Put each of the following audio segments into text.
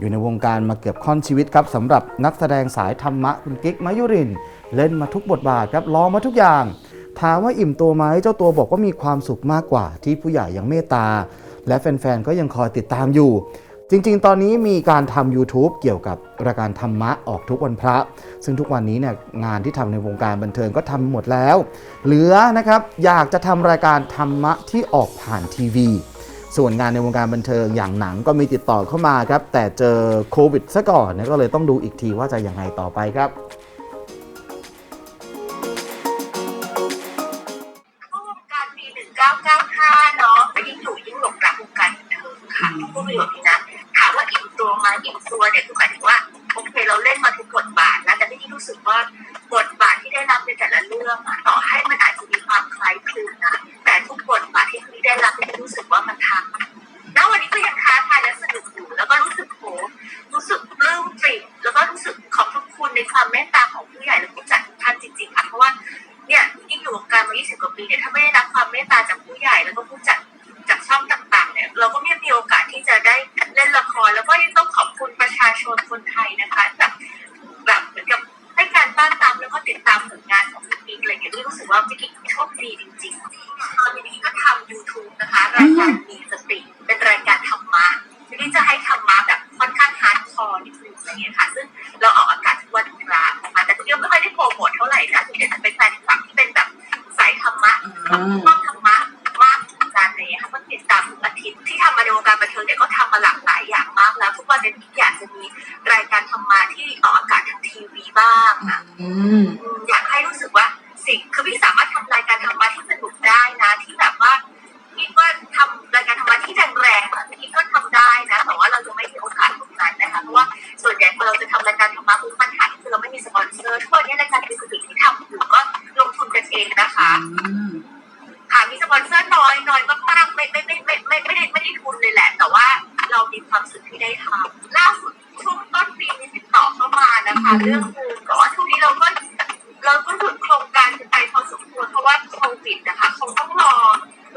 อยู่ในวงการมาเกือบค่อนชีวิตครับสำหรับนักแสดงสายธรรมะคุณกิ๊กมายุริน เล่นมาทุกบทบาทครับลองมาทุกอย่าง ถามว่าอิ่มตัวไหมเจ้าตัวบอกว่ามีความสุขมากกว่าที่ผู้ใหญ่ยังเมตตา และแฟนๆก็ยังคอยติดตามอยู่ จริงๆ ตอนนี้มีการทำ YouTube เกี่ยวกับรายการธรรมะออกทุกวันพระ ซึ่งทุกวันนี้เนี่ยงานที่ทำในวงการบันเทิงก็ทำหมดแล้ว เหลือนะครับอยากจะทำรายการธรรมะที่ออกผ่านทีวี ส่วนงานในวงการบันเทิงอย่างหนังก็มีติดต่อเข้ามาครับ แต่เจอโควิดซะก่อนเนี่ยก็เลยต้องดูอีกทีว่าจะยังไงต่อไปครับเข้าวงการปี 1995 เนาะยิ่งอยู่ยิ่งหลงรักวงการบันเทิงค่ะพูดประโยชน์นี้นะถามว่าอิ่มตัวไหมาอิ่มตัวเนี่ยคือหมายถึงว่าโอเคเราเล่นมาทุกบทบาท ปีเนี่ยถ้าไม่ได้รับความเมตตาจากผู้ใหญ่แล้วก็ผู้จัดจากช่องต่างๆเนี่ยเราก็ไม่มีโอกาสที่จะได้เล่นละคร แล้วก็ยังต้องขอบคุณประชาชนคนไทยนะคะแบบแบบเหมือนกับให้การต้านตามแล้วก็ติดตามผลงานของพี่กิ๊กอะไรอย่างเงี้ยรู้สึกว่าพี่กิ๊กโชคดีจริงๆตอนนี้พี่ก็ทำ YouTube นะคะรายการมีสติเป็นรายการธรรมะพี่กิ๊กจะให้ธรรมะแบบค่อนข้างฮาร์ดคอร์นิดนึงอะไรเงี้ยค่ะ ซึ่งเราะอืมชอบธรรมะมากเหมือนกันอะไรเลยค่ะก็ติดตามทุกอาทิตย์ที่ทำมาในวงการบันเทิงเนี่ยก็ทำมาหลากหลายอย่างมากแล้ว ทุกวันนี้อยากจะมีรายการธรรมะที่ออกอากาศทางทีวีบ้างอะอืมอืมอยากให้รู้สึกว่าสิ่งคือพี่สามารถทำรายการธรรมะที่สนุกได้นะที่แบบว่าพี่ว่าทำรายการธรรมะที่แรงๆอะพี่ก็ทำได้นะแต่ว่าเราจะไม่มีโอกาสตรงนั้นนะคะเพราะว่าส่วนใหญ่พอเราจะทำรายการธรรมะปุ๊บปัญหาคือเราไม่มีสปอนเซอร์ทุกวันนี้รายการเป็นสิ่ง นะคะเรื่องหนึงแต่ว่าช่วงนี้เราก็เราก็หยุดโครงการไปพอสมควรเพราะว่าโควิดนะคะคงต้องรอ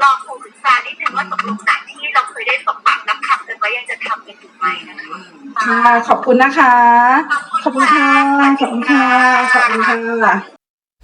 รอโควิดซานิดนึงว่าตกลงหนังที่เราเคยได้ตกปากรับคำกันไว้ยังจะทำกันอยู่ไหมนะคะค่ะขอบคุณนะคะ ขอบคุณค่ะ ขอบคุณค่ะ ขอบคุณค่ะ